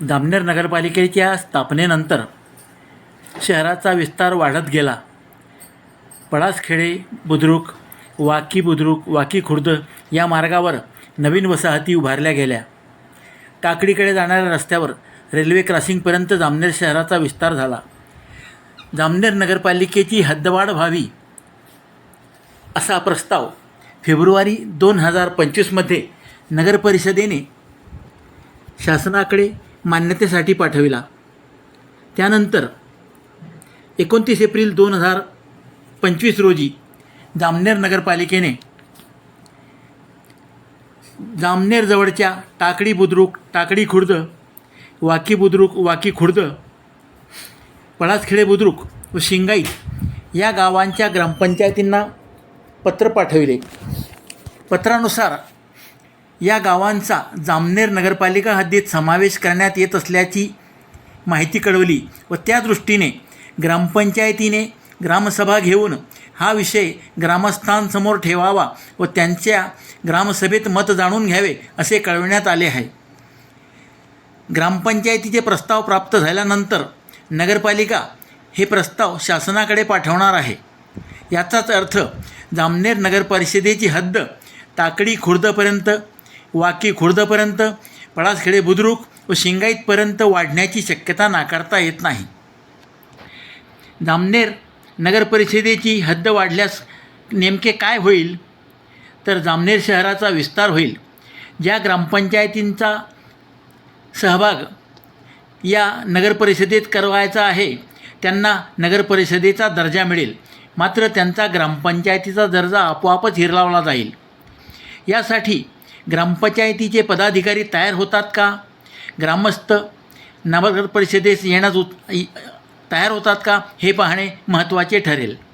जामनेर नगरपालिकेच्या स्थापनेनंतर शहराचा विस्तार वाढत गेला. पळासखेडे बुद्रुक वाकी बुद्रुक वाकी खुर्द या मार्गावर नवीन वसाहती उभारल्या गेल्या. टाकडीकडे जाणाऱ्या रस्त्यावर रेल्वे क्रॉसिंगपर्यंत जामनेर शहराचा विस्तार झाला. जामनेर नगरपालिकेची हद्दवाढ व्हावी असा प्रस्ताव फेब्रुवारी दोन हजार पंचवीसमध्ये नगरपरिषदेने शासनाकडे मान्यतेसाठी पाठविला. त्यानंतर एकोणतीस एप्रिल दोन हजार पंचवीस रोजी जामनेर नगरपालिकेने जामनेरजवळच्या टाकडी बुद्रुक टाकडी खुर्द वाकी बुद्रुक वाकी खुर्द पळासखेडे बुद्रुक व शिंगाई या गावांच्या ग्रामपंचायतींना पत्र पाठविले. पत्रानुसार या गावांचा जामनेर नगरपालिका हद्दीत समावेश करण्यात येत असल्याची माहिती कळवली व त्या दृष्टीने ग्रामपंचायतीने ग्रामसभा घेऊन हा विषय ग्रामस्थांसमोर ठेवावा व त्यांच्या ग्रामसभेत मत जाणून घ्यावे असे कळविण्यात आले आहे. ग्रामपंचायतीचे प्रस्ताव प्राप्त झाल्यानंतर नगरपालिका हे प्रस्ताव शासनाकडे पाठवणार आहे. याचाच अर्थ जामनेर नगर परिषदेची हद्द ताकडी खुर्दपर्यंत वाकी खुर्दपर्यंत पळासखेडे बुद्रुक व शिंगाईतपर्यंत वाढण्याची शक्यता नाकारता येत नाही. जामनेर नगरपरिषदेची हद्द वाढल्यास नेमके काय होईल? तर जामनेर शहराचा विस्तार होईल. ज्या ग्रामपंचायतींचा सहभाग या नगरपरिषदेत करवायचा आहे त्यांना नगरपरिषदेचा दर्जा मिळेल. मात्र त्यांचा ग्रामपंचायतीचा दर्जा आपोआपच हिरलावला जाईल. यासाठी ग्रामपंचायतीचे पदाधिकारी तयार होतात का? ग्रामस्थ नगरपरिषदेस येण्यास उत तयार होतात का? हे पाहणे महत्त्वाचे ठरेल.